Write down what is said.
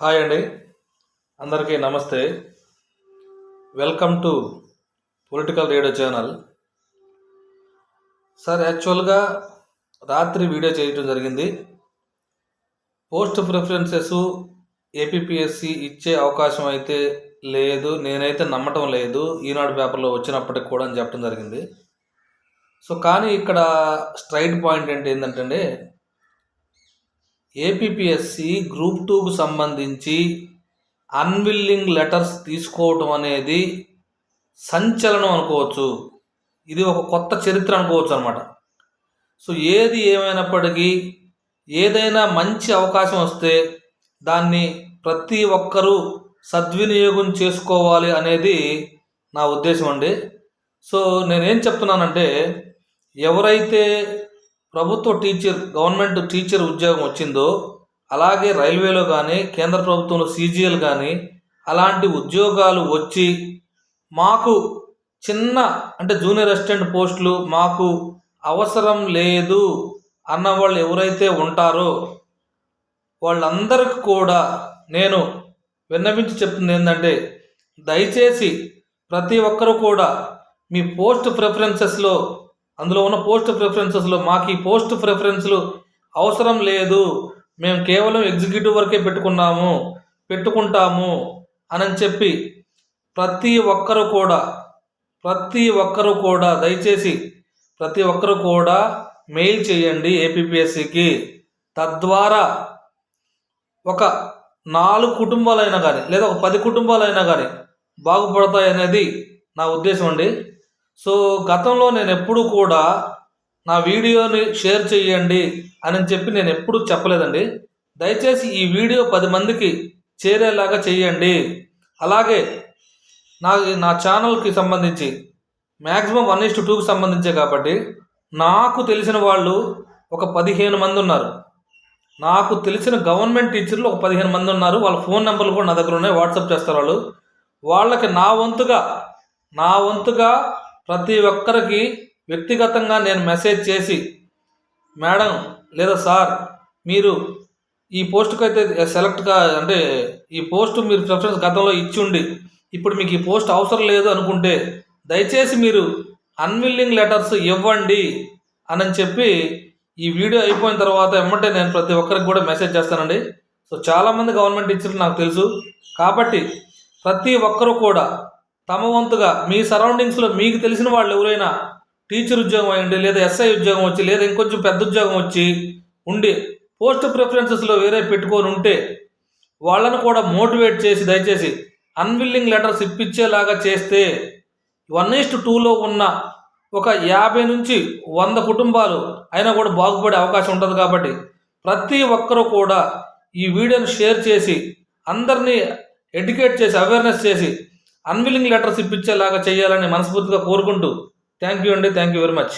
Hi అండి. అందరికీ నమస్తే. Welcome to political radio channel. Sir యాక్చువల్గా రాత్రి వీడియో చేయటం జరిగింది. పోస్ట్ ప్రిఫరెన్సెస్ ఏపీఎస్సి ఇచ్చే అవకాశం అయితే లేదు నేనైతే నమ్మటం లేదు ఈనాడు పేపర్లో వచ్చినప్పటికి కూడా అని చెప్పడం జరిగింది. సో కానీ ఇక్కడ స్ట్రైట్ పాయింట్ ఏంటి ఏంటంటే ఏపీఎస్సి గ్రూప్ టూకు సంబంధించి అన్విల్లింగ్ లెటర్స్ తీసుకోవటం అనేది సంచలనం అనుకోవచ్చు. ఇది ఒక కొత్త చరిత్ర అనుకోవచ్చు అనమాట సో ఏది ఏమైనప్పటికీ ఏదైనా మంచి అవకాశం వస్తే దాన్ని ప్రతి ఒక్కరూ సద్వినియోగం చేసుకోవాలి అనేది నా ఉద్దేశం అండి. సో నేనేం చెప్తున్నానంటే ఎవరైతే ప్రభుత్వ టీచర్ గవర్నమెంట్ టీచర్ ఉద్యోగం వచ్చిందో అలాగే రైల్వేలో కానీ కేంద్ర ప్రభుత్వంలో సీజీఎల్ కానీ అలాంటి ఉద్యోగాలు వచ్చి మాకు చిన్న అంటే జూనియర్ అసిస్టెంట్ పోస్టులు మాకు అవసరం లేదు అన్న వాళ్ళు ఎవరైతే ఉంటారో వాళ్ళందరికీ కూడా నేను విన్నవించి చెప్తుంది ఏంటంటే దయచేసి ప్రతి ఒక్కరూ కూడా మీ పోస్ట్ ప్రిఫరెన్సెస్లో అందులో ఉన్న పోస్ట్ ప్రిఫరెన్సెస్లో మాకు ఈ పోస్ట్ ప్రిఫరెన్స్లు అవసరం లేదు. మేము కేవలం ఎగ్జిక్యూటివ్ వరకే పెట్టుకున్నాము పెట్టుకుంటాము అని చెప్పి ప్రతి ఒక్కరు కూడా ప్రతి ఒక్కరు కూడా దయచేసి ప్రతి ఒక్కరు కూడా మెయిల్ చేయండి ఏపీపీఎస్సికి. తద్వారా ఒక నాలుగు కుటుంబాలైనా కానీ లేదా ఒక పది కుటుంబాలైనా కానీ బాగుపడతాయి అనేది నా ఉద్దేశం అండి. సో గతంలో నేను ఎప్పుడు కూడా నా వీడియోని షేర్ చేయండి అని చెప్పి నేను ఎప్పుడు చెప్పలేదండి. దయచేసి ఈ వీడియో పది మందికి చేరేలాగా చేయండి అలాగే నా నా ఛానల్కి సంబంధించి మ్యాక్సిమం వన్ ఇస్ టూకి సంబంధించే కాబట్టి నాకు తెలిసిన వాళ్ళు ఒక పదిహేను మంది ఉన్నారు. నాకు తెలిసిన గవర్నమెంట్ టీచర్లు ఒక పదిహేను మంది ఉన్నారు. వాళ్ళ ఫోన్ నెంబర్లు కూడా నా దగ్గర ఉన్నాయి. వాట్సాప్ చేస్తారు వాళ్ళు. వాళ్ళకి నా వంతుగా నా వంతుగా ప్రతి ఒక్కరికి వ్యక్తిగతంగా నేను మెసేజ్ చేసి మేడం లేదా సార్ మీరు ఈ పోస్ట్కి అయితే సెలెక్ట్గా అంటే ఈ పోస్ట్ మీరు ప్రిఫరెన్స్ గతంలో ఇచ్చి ఇప్పుడు మీకు ఈ పోస్ట్ అవసరం లేదు అనుకుంటే దయచేసి మీరు అన్విల్లింగ్ లెటర్స్ ఇవ్వండి అని చెప్పి ఈ వీడియో అయిపోయిన తర్వాత ఎమ్మంటే నేను ప్రతి ఒక్కరికి కూడా మెసేజ్ చేస్తానండి. సో చాలామంది గవర్నమెంట్ టీచర్లు నాకు తెలుసు. కాబట్టి ప్రతి ఒక్కరూ కూడా తమ వంతుగా మీ సరౌండింగ్స్లో మీకు తెలిసిన వాళ్ళు ఎవరైనా టీచర్ ఉద్యోగం అయ్యండి లేదా ఎస్ఐ ఉద్యోగం వచ్చి లేదా ఇంకొంచెం పెద్ద ఉద్యోగం వచ్చి ఉండి పోస్ట్ ప్రిఫరెన్సెస్లో వేరే పెట్టుకొని ఉంటే వాళ్ళను కూడా మోటివేట్ చేసి దయచేసి అన్విల్లింగ్ లెటర్స్ ఇప్పించేలాగా చేస్తే వన్ ఈస్ట్ టూలో ఉన్న ఒక యాభై నుంచి వంద కుటుంబాలు అయినా కూడా బాగుపడే అవకాశం ఉంటుంది కాబట్టి ప్రతి ఒక్కరూ కూడా ఈ వీడియోని షేర్ చేసి అందరినీ ఎడ్యుకేట్ చేసి అవేర్నెస్ చేసి అన్విలింగ్ లెటర్స్ ఇప్పించేలాగా చేయాలని మనస్ఫూర్తిగా కోరుకుంటూ థ్యాంక్ యూ అండి థ్యాంక్ యూ వెరీ మచ్